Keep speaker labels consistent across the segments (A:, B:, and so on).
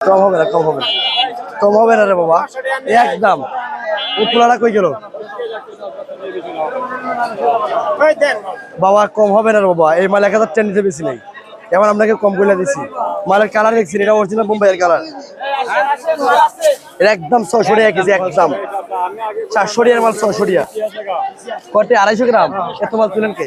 A: কম হবে না কম হবে না। কম হবে না রে বাবা একদম। ও পোলাটা কই গেল? বাবা কম হবে না রে বাবা এই মাল এক হাজার টেন নিতে বেশি নেই। এবার আপনাকে কম করে দিছি। মালের কালার দেখছি এটা অরিজিনাল বোম্বাইয়ের কালার এটা একদম ছশো টাকা কেজি একদম। চারশো টাকার মাল ছশো টাকা। কটে আড়াইশো গ্রাম? এত মাল তুলেন কে?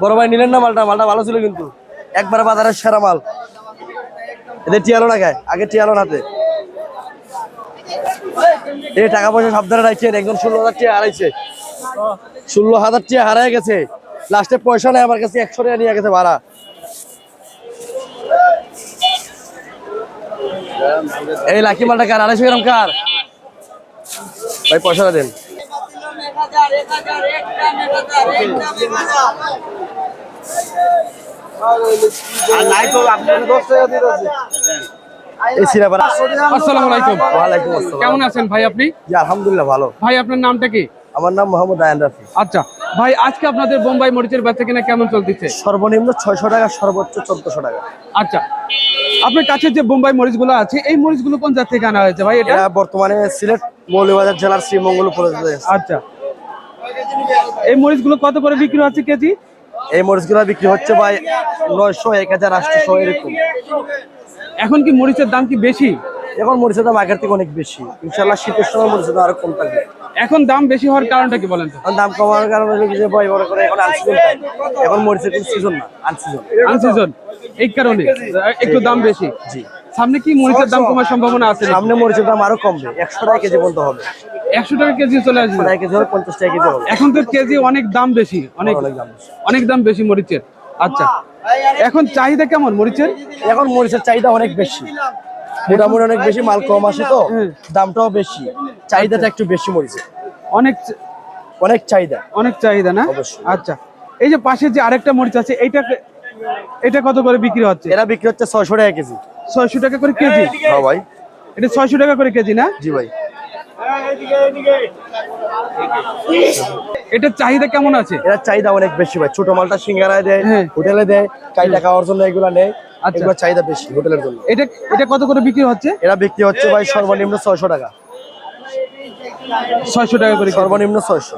A: বড় ভাই নিলেন না মালটা? মালটা ভালো ছিল কিন্তু। একবার বাজারের সেরা মাল। এদের টিয়ালো না গায়ে? আগে টিয়ালো নাতে এই টাকা পয়সা সাবধানে রাখছেন। একজন ষোলো হাজার টিয়া হারাইছে। ষোলো হাজার টিয়া হারাই গেছে। লাস্টে পয়সা নেই, আমার কাছে একশো টাকা নিয়ে গেছে ভাড়া। এই লাকি মালটা কার? আড়াইশো গ্রাম কার? ভাই, পয়সাটা দেন।
B: কেমন আছেন ভাই আপনি?
A: আলহামদুলিল্লাহ ভালো।
B: ভাই আপনার নামটা কি?
A: আমার নাম মোহাম্মদ আয়ান রাফি।
B: আচ্ছা ভাই আজকে আপনাদের বোম্বাই মরিচের বেচা কিনা কেমন চলতেছে?
A: সর্বনিম্ন ছয়শো টাকা সর্বোচ্চ চোদ্দশো টাকা।
B: আচ্ছা আপনার কাছে যে বোম্বাই মরিচগুলো আছে এই মরিচগুলো কোন জাত থেকে আনা হয়েছে ভাই এটা?
A: বর্তমানে সিলেট মৌলভীবাজার জেলার শ্রীমঙ্গলপুরে
B: আচ্ছা এই মরিচগুলো কত করে বিক্রি হচ্ছে কেজি?
A: এই মরিচগুলো বিক্রি হচ্ছে ভাই নয়শো এক হাজার আটশো এরকম।
B: এখন কি মরিচের দাম কি বেশি?
A: এখন মরিচের দাম আগের থেকে অনেক বেশি। ইনশাল্লাহ শীতের সময় মরিচের দাম আরও কম থাকবে।
B: এখন দাম বেশি হওয়ার কারণটা কি বলেন
A: এখন দাম কমার কারণে যে ভয় বড় করে এখন আনসিজন এখন মরিচের সিজন না আনসিজন
B: আনসিজন এই কারণে? একটু দাম বেশি?
A: জি।
B: সামনে কি মরিচের দাম কমার সম্ভাবনা আছে
A: সামনে মরিচের দাম আরও কমবে। একশো টাকা কেজি বলতে হবে।
B: একশো টাকা কেজি চলে আসবে?
A: টাকা কেজি হবে পঞ্চাশ টাকা কেজি হবে।
B: এখন তো কেজি অনেক দাম বেশি অনেক
A: অনেক দাম বেশি।
B: অনেক দাম বেশি মরিচের। আচ্ছা এখন চাহিদা কেমন মরিচের?
A: এখন মরিচের চাহিদা অনেক বেশি। মোটামুটি অনেক বেশি মাল কম আসে তো দামটাও বেশি। চাহিদাটা একটু বেশি মরিচের।
B: অনেক
A: অনেক চাহিদা।
B: অনেক চাহিদা না? আচ্ছা এই যে পাশে যে আরেকটা মরিচ আছে এইটা এটা কত করে বিক্রি হচ্ছে?
A: এরা বিক্রি হচ্ছে ছয়শো টাকা কেজি।
B: ছয়শো টাকা করে কেজি।
A: হ্যাঁ ভাই।
B: এটা ছয়শো টাকা করে কেজি না?
A: জি ভাই।
B: এটার চাহিদা কেমন আছে?
A: এরা চাহিদা অনেক বেশি ভাই। ছোট মালটা সিঙ্গারায় দেয়
B: হ্যাঁ।
A: হোটেলে দেয় কাইটা খাওয়ার জন্য এগুলা নেয়।
B: আচ্ছা।
A: এগুলো চাহিদা বেশি হোটেলের জন্য।
B: এটা এটা কত করে বিক্রি হচ্ছে?
A: এরা বিক্রি হচ্ছে ভাই সর্বনিম্ন ছয়শো টাকা।
B: ছয়শো টাকা করে
A: সর্বনিম্ন ছয়শো।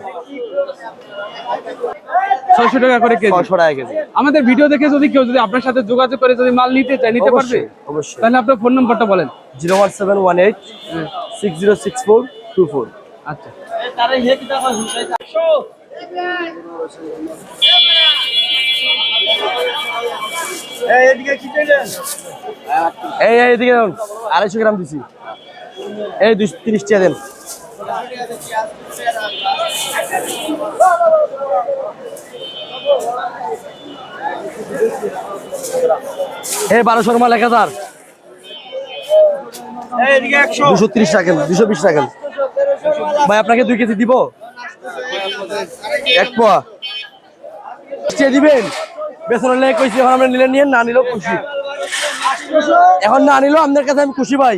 B: ছয়শো টাকা করে কেজি।
A: ছয়শো টাকা কেজি।
B: আমাদের ভিডিও দেখে যদি কেউ যদি আপনার সাথে যোগাযোগ করে যদি মাল নিতে চায় নিতে পারবে?
A: অবশ্যই
B: তাহলে আপনার ফোন নম্বরটা বলেন।
A: Zero one seven one eight six zero six four two four.
B: আচ্ছা।
A: এই এই এদিকে দেখুন আড়াইশো গ্রাম দিছি। এই দুশো তিরিশ টাকা দেন। এই বারোশোর মাল এক হাজার। দুশো তিরিশ টাকা দুশো বিশ টাকা ভাই আপনাকে দুই কেজি দিব? এক পোয়া। দিবেন? বেতন লেগে কইছি এখন আমরা নিলে নিয়ে না নিলেও খুশি। এখন না নিলেও আপনার কাছে আমি খুশি ভাই।